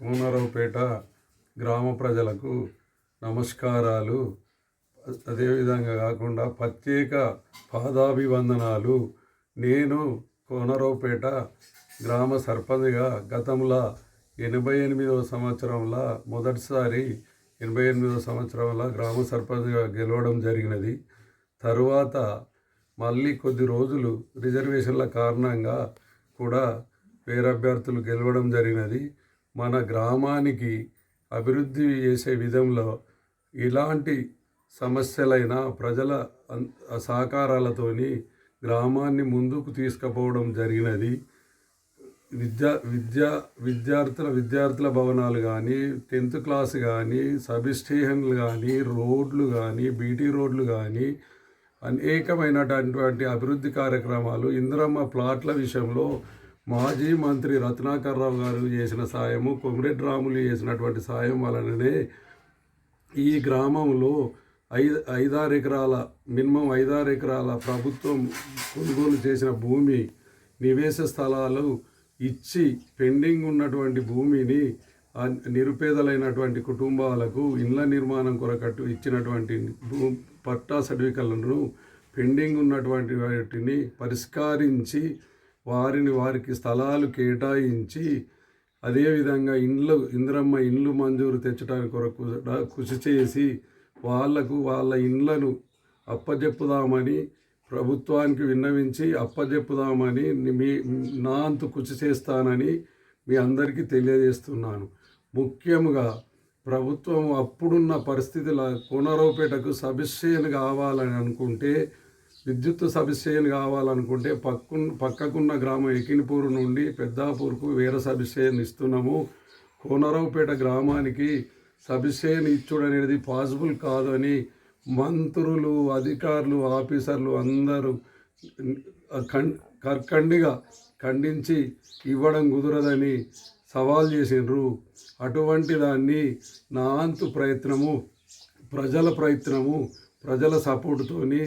కూనరావుపేట గ్రామ ప్రజలకు నమస్కారాలు. అదేవిధంగా కాకుండా ప్రత్యేక పాదాభివందనాలు. నేను కోనరావుపేట గ్రామ సర్పంచ్గా గతంలో ఎనభై ఎనిమిదవ సంవత్సరంలో మొదటిసారి ఎనభై ఎనిమిదవ సంవత్సరంలో గ్రామ సర్పంచ్గా గెలవడం జరిగినది. తరువాత మళ్ళీ కొద్ది రోజులు రిజర్వేషన్ల కారణంగా కూడా వేరే అభ్యర్థులు గెలవడం జరిగినది. మన గ్రామానికి అభివృద్ధి చేసే విధంలో ఇలాంటి సమస్యలైన ప్రజల సహకారాలతోని గ్రామాన్ని ముందుకు తీసుకుపోవడం జరిగినది. విద్యా విద్యా విద్యార్థుల విద్యార్థుల భవనాలు కానీ టెన్త్ క్లాస్ కానీ సబ్ స్టేషన్లు కానీ రోడ్లు కానీ బీటీ రోడ్లు కానీ అనేకమైనటువంటి అభివృద్ధి కార్యక్రమాలు ఇందిరమ్మ ప్లాట్ల విషయంలో మాజీ మంత్రి రత్నాకర్ రావు గారు చేసిన సాయము కొమిరెడ్డి రాములు చేసినటువంటి సాయం వలననే ఈ గ్రామంలో ఐదు ఐదారు ఎకరాల మినిమం ఐదారు ఎకరాల ప్రభుత్వం కొనుగోలు చేసిన భూమి నివేశ స్థలాలు ఇచ్చి పెండింగ్ ఉన్నటువంటి భూమిని నిరుపేదలైనటువంటి కుటుంబాలకు ఇళ్ళ నిర్మాణం కొరకట్టు ఇచ్చినటువంటి భూ పట్టా సర్టిఫికెట్లను పెండింగ్ ఉన్నటువంటి వాటిని పరిష్కరించి వారిని వారికి స్థలాలు కేటాయించి అదేవిధంగా ఇండ్లు ఇందిరమ్మ ఇండ్లు మంజూరు తెచ్చడానికి కొరకు కృషి చేసి వాళ్ళకు వాళ్ళ ఇండ్లను అప్పజెప్పుదామని ప్రభుత్వానికి విన్నవించి అప్పజెప్పుదామని మీ నా అంతు కృషి చేస్తానని మీ అందరికీ తెలియజేస్తున్నాను. ముఖ్యంగా ప్రభుత్వం అప్పుడున్న పరిస్థితుల కోనరావుపేటకు సబిస్టేషన్ కావాలని అనుకుంటే విద్యుత్ సబిస్టేషన్ కావాలనుకుంటే పక్కు పక్కకున్న గ్రామం ఎకినిపూర్ నుండి పెద్దాపూర్కు వేర సబిస్టేషన్ ఇస్తున్నాము. కోనరావుపేట గ్రామానికి సబిస్టేషన్ ఇచ్చుడు అనేది పాసిబుల్ కాదని మంత్రులు అధికారులు ఆఫీసర్లు అందరూ కర్కండిగా ఖండించి ఇవ్వడం కుదరదని సవాల్ చేసిండ్రు. అటువంటి దాన్ని నా అంతు ప్రయత్నము ప్రజల ప్రయత్నము ప్రజల సపోర్టుతోని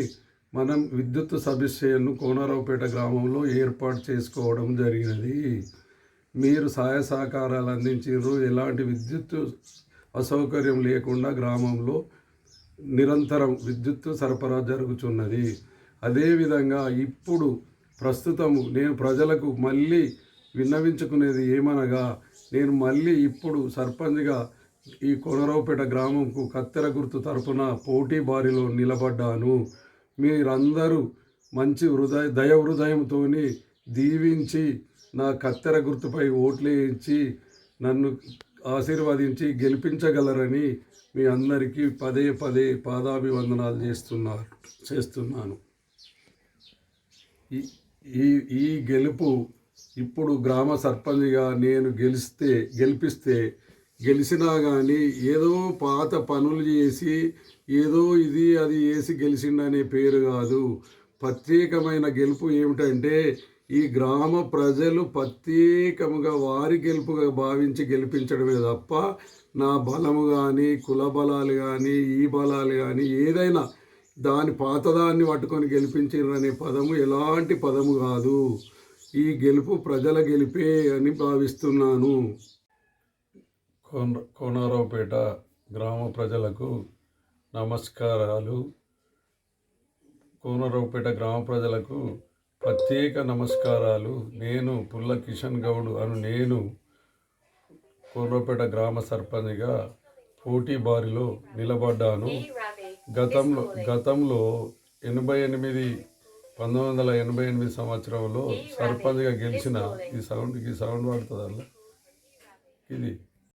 మనం విద్యుత్ సబ్స్టేషన్ను కోనరావుపేట గ్రామంలో ఏర్పాటు చేసుకోవడం జరిగినది. మీరు సహాయ సహకారాలు అందించారు ఎలాంటి విద్యుత్ అసౌకర్యం లేకుండా గ్రామంలో నిరంతరం విద్యుత్ సరఫరా జరుగుతున్నది అదేవిధంగా ఇప్పుడు ప్రస్తుతము నేను ప్రజలకు మళ్ళీ విన్నవించుకునేది ఏమనగా నేను మళ్ళీ ఇప్పుడు సర్పంచ్గా ఈ కొనరావుపేట గ్రామంకు కత్తెర గుర్తు తరపున పోటీ బారిలో నిలబడ్డాను. మీరందరూ మంచి హృదయ దయ హృదయంతో దీవించి నా కత్తెర గుర్తుపై ఓట్లు వేయించి నన్ను ఆశీర్వదించి గెలిపించగలరని మీ అందరికీ పదే పదే పాదాభివందనాలు చేస్తున్నారు చేస్తున్నాను. ఈ- ఈ ఈ గెలుపు ఇప్పుడు గ్రామ సర్పంచ్గా నేను గెలిస్తే గెలిపిస్తే గెలిచినా కానీ ఏదో పాత పనులు చేసి ఏదో ఇది అది వేసి గెలిచిండనే పేరు కాదు. ప్రత్యేకమైన గెలుపు ఏమిటంటే ఈ గ్రామ ప్రజలు ప్రత్యేకముగా వారి గెలుపుగా భావించి గెలిపించడమే తప్ప నా బలము కానీ కుల బలాలు కానీ ఈ బలాలు కానీ ఏదైనా దాని పాతదాన్ని పట్టుకొని గెలిపించారనే పదము ఎలాంటి పదము కాదు. ఈ గెలుపు ప్రజల గెలిపే అని భావిస్తున్నాను. కోన కోనారావుపేట గ్రామ ప్రజలకు నమస్కారాలు. కోనరావుపేట గ్రామ ప్రజలకు ప్రత్యేక నమస్కారాలు. నేను పుల్ల కిషన్ గౌడ్ అను నేను కోనరావుపేట గ్రామ సర్పంచ్గా పోటీ బారిలో నిలబడ్డాను. గతంలో గతంలో ఎనభై ఎనిమిది పంతొమ్మిది వందల ఎనభై ఎనిమిది సంవత్సరంలో సర్పంచ్గా గెలిచిన ఈ సౌండ్ ఈ సౌండ్ పడుతుందా ఇది